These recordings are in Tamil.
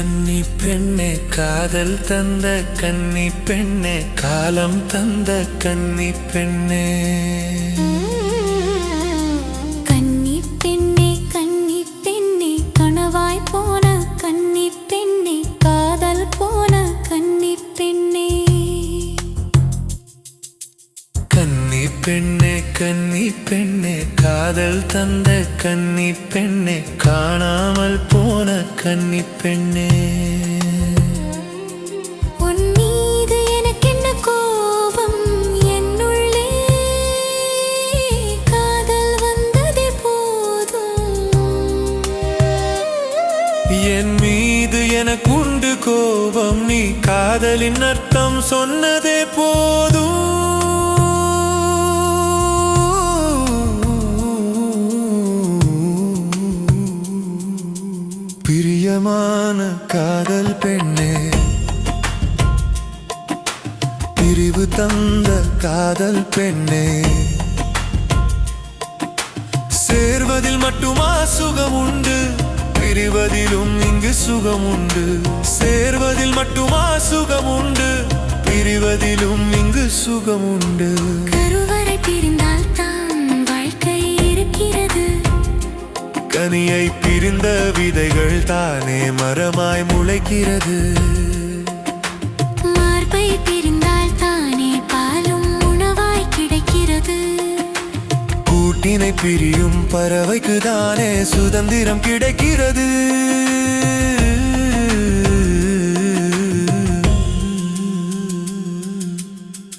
கன்னி பெண்ணே காதல் தந்த கன்னி பெண்ணே காலம் தந்த கன்னி பெண்ணே. கன்னி பெண்ணே கன்னி பெண்ணே கனவாய் போன கன்னி பெண்ணே காதல் போன கன்னி பெண்ணே. கன்னி பெண்ணே கன்னி பெண்ணே காதல் தந்த கன்னி பெண்ணே காணாமல் போன கன்னி பெண்ணே மீது என் மீது எனக்குண்டு கோபம். நீ காதலின் அர்த்தம் சொன்னதே போதும். பிரியமான காதல் பெண்ணே. பிரிவு தந்த காதல் பெண்ணே. சேர்வதில் மட்டுமா சுகம் உண்டு பிரிவதிலும் இங்கு சுகம் உண்டு சேர்வதில் மட்டுமா சுகம் உண்டு பிரிவதிலும் இங்கு சுகம் உண்டு கருவறை பிரிந்தால் தான் வாழ்க்கை இருக்கிறது. கனியை பிரிந்த விதைகள் தானே மரமாய் முளைக்கிறது. மார்பை பிரிந்தால் தானே பாலும் உணவாய் கிடைக்கிறது. கூட்டினை பிரியும் பறவைக்கு தானே சுதந்திரம் கிடைக்கிறது.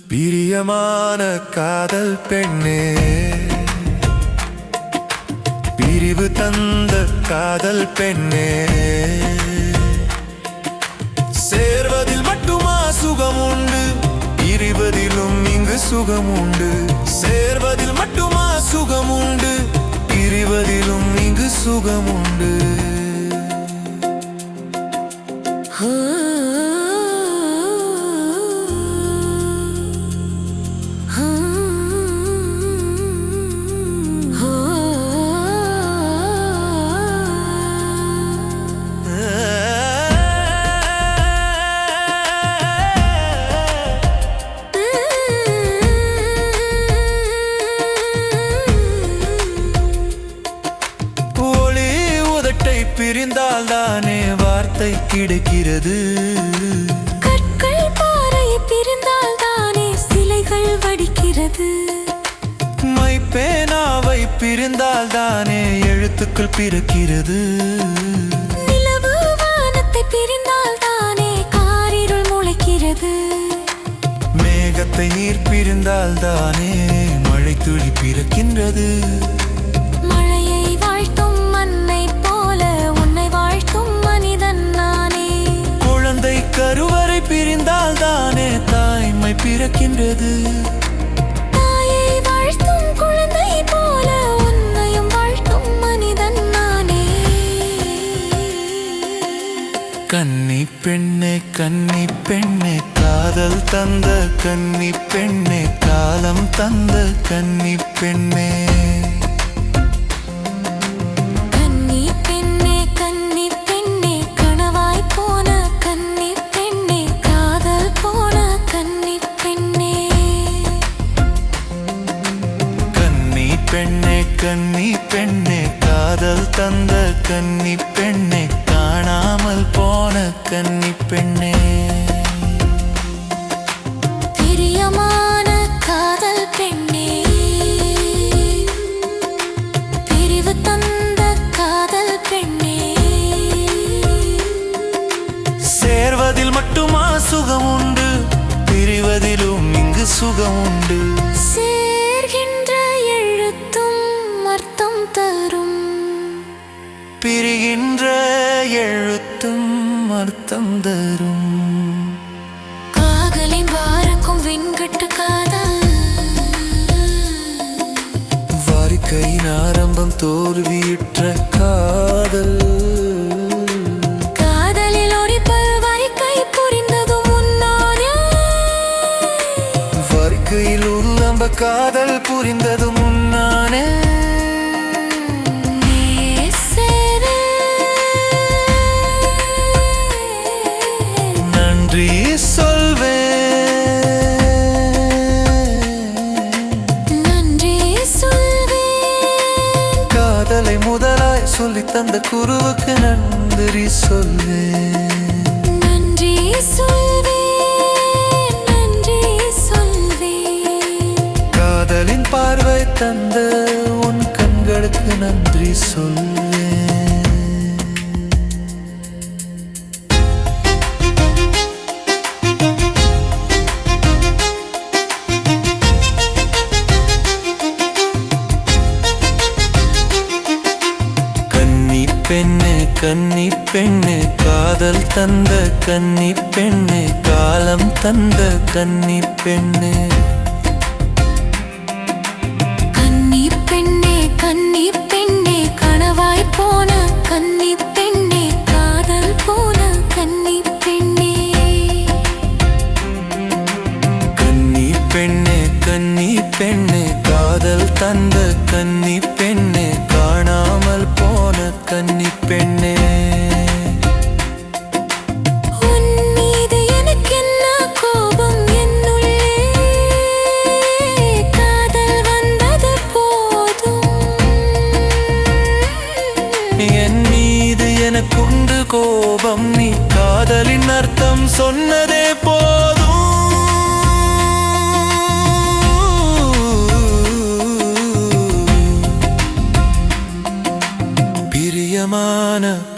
பிரியமான காதல் பெண்ணே. பிரிவு தந்த காதல் பெண்ணே. சேர்வதில் மட்டுமா சுகம் உண்டு? பிரிவதிலும் இங்கு சுகம் உண்டு. சேர்வதில் மட்டுமா சுகம் உண்டு? பிரிவதிலும் இங்கு சுகம் உண்டு. பிரிந்தால் தானே வார்த்தை கிடைக்கிறது. கற்கள் பாறையை பிரிந்தால் தானே சிலைகள் வடிக்கிறது. மைப்பேனாவை பிரிந்தால் தானே எழுத்துக்கள் பிறக்கிறது. நிலவு வானத்தை பிரிந்தால் தானே காரிருள் முளைக்கிறது. மேகத்தை நீர் பிரிந்தால் தானே மழை துளி பிறக்கின்றது. நானே. கன்னி பெண்ணே கன்னி பெண்ணே காதல் தந்த கன்னி பெண்ணே காலம் தந்த கன்னி பெண்ணே. பெண்ணே கன்னி பெண்ணே காதல் தந்த கன்னி பெண்ணே காணாமல் போன கன்னி பெண்ணே. பிரியமான காதல் பெண்ணே பிரிவு தந்த காதல் பெண்ணே. சேர்வதில் மட்டுமா சுகம் உண்டு பிரிவதிலும் இங்கு சுகம் உண்டு அர்த்தம் தரும் காதலின் வாரக்கும் விண்கட்டு காதல். வாரிக்கையின் ஆரம்பம் தோல்வியுற்ற காதல். காதல் புரிந்தது முன்னானே. தந்த குருவுக்கு நன்றி சொல்வேன். நன்றி காதலின் பார்வை தந்த உன் கண்களுக்கு நன்றி சொல்வேன் கன்னி பெண்ணு காதல் தந்த கன்னி பெண்ணு காலம் தந்த கன்னி பெண்ணு. கன்னி பெண்ணே கன்னி பெண்ணே கனவாய் போன கன்னி பெண்ணே காதல் போன கன்னி பெண்ணே. கன்னி பெண்ணே கன்னி பெண்ணே காதல் தந்த கன்னி பெண்ணே காணாமல் போன கன்னி பெண்ணே உன்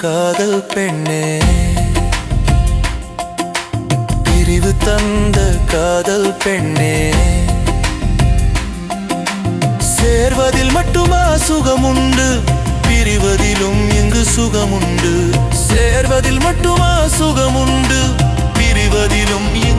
காதல் பெண்ணே. பிரிவு தந்த காதல் பெண்ணே. சேர்வதில் மட்டுமா சுகமுண்டு பிரிவதிலும் இங்கு சுகமுண்டு. சேர்வதில் மட்டுமா சுகமுண்டு பிரிவதிலும் இங்கு